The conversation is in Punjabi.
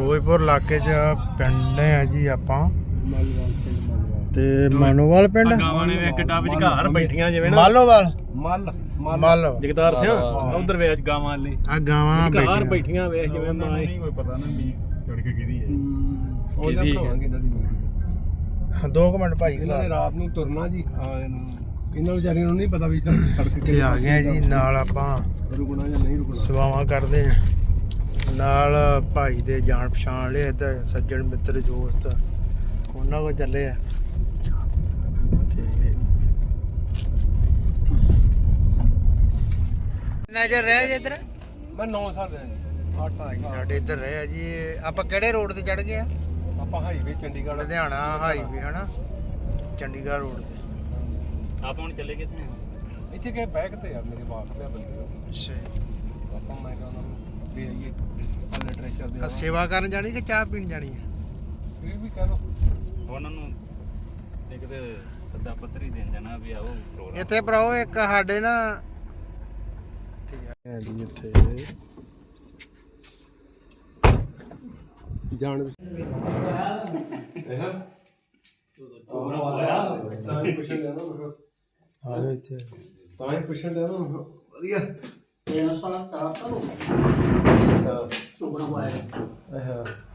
ਫਿਰੋਜ਼ਪੁਰ ਇਲਾਕੇ 'ਚ ਪਿੰਡ ਆ ਜੀ ਆਪਾਂ। ਤੇ ਮਾਨੋਵਾਲ ਪਿੰਡ? ਗਾਵਾਂ ਨੇ ਵੇਖ ਕਿੱਡਾ ਵਿਚਕਾਰ ਬੈਠੀਆਂ ਜਿਵੇਂ ਨਾ। ਮਾਲੋਵਾਲ? ਮੱਲ ਮੱਲ। ਜਗਤਾਰ ਸਿੰਘ ਉਧਰ ਵੇਖ ਗਾਵਾਂ ਲਈ ਆ ਗਾਵਾਂ ਬੈਠੀਆਂ। ਬੈਠੀਆਂ ਵੇਖ ਜਿਵੇਂ ਮਾਂ ਨਹੀਂ ਕੋਈ ਪਤਾ ਨਾ ਵੀ ਚੜ ਕੇ ਕਿਹਦੀ ਹੈ। ਉਹਦਾ ਇਹਨਾਂ ਦੀ ਮਿੰਟ ਭਾਈ ਇਹਨਾਂ ਨੇ ਖਲਾ ਰਾਤ ਨੂੰ ਤੁਰਨਾ ਜੀ। ਇਹਨਾਂ ਨੂੰ। ਵਿਚਾਰੀਆਂ ਨੂੰ ਨਹੀਂ ਪਤਾ ਵੀ ਸੜਕ ਤੇ ਆ ਗਏ ਆ ਜੀ ਨਾਲ ਆਪਾਂ ਰੁਕਣਾ ਜਾਂ ਨਹੀਂ ਰੁਕਣਾ। ਸੇਵਾਵਾਂ ਕਰਦੇ ਆ। ਨਾਲ ਭਾਈ ਦੇ ਜਾਣ ਪਛਾਣ ਲਿਆ ਇੱਧਰ ਸੱਜਣ ਮਿੱਤਰ ਦੋਸਤ ਉਹਨਾਂ ਕੋ ਚੱਲੇ ਆ। ਤੇ ਨਜ਼ਰ ਰਹਿ ਜੇ ਇੱਧਰ? ਮੈਂ 9 ਸਾਲ ਦਾ ਜੀ ਭਾਈ ਸਾਡੇ ਇੱਧਰ ਰਹੇ ਆ ਜੀ। ਆਪਾਂ ਕਿਹੜੇ ਰੋਡ ਤੇ ਚੜ ਗਏ ਆ? ਆਪਾਂ ਹਾਈਵੇ ਚੰਡੀਗੜ੍ਹ। ਲੁਧਿਆਣਾ ਹਾਈਵੇ ਹਨਾ? ਚੰਡੀਗੜ੍ਹ ਰੋਡ ਤੇ। ਆਪਾਂ ਹੁਣ ਚੱਲੇ ਕਿੱਥੇ ਇੱਥੇ ਕਿ ਬੈਕ ਤੇ ਆ ਮੇਰੇ ਬਾਪ ਦੇ ਬੰਦੇ। ਅੱਛਾ ਆਪਾਂ ਮੈਂ ਕਹਿੰਦਾ ਵੀ ਆਈਏ ਲਿਟਰੇਚਰ ਦੇ ਆ ਸੇਵਾ ਕਰਨ ਜਾਣੀ ਕਿ ਚਾਹ ਪੀਣ ਜਾਣੀ ਹੈ ਇਹ ਵੀ ਕਹ ਲੋ ਉਹਨਾਂ ਨੂੰ ਇੱਕ ਤੇ ਸੱਦਾ ਪੱਤਰ ਹੀ ਦੇਣ ਜਾਣਾ ਵੀ ਆਓ ਪ੍ਰੋਗਰਾਮ। ਇੱਥੇ ਭਰਾਓ ਇੱਕ ਸਾਡੇ ਨਾ ਇੱਥੇ ਜਾ ਇੱਥੇ। ਜਾਣ ਇਹ? ਤਾਂ ਹੀ ਪੁੱਛਣ ਇੱਥੇ। ਤਾਂ ਹੀ ਪੁੱਛਣ ਮੈਂ। ਕਿਹਾ, ਵਧੀਆ E non sono stato, ਅੱਛਾ। way. I have.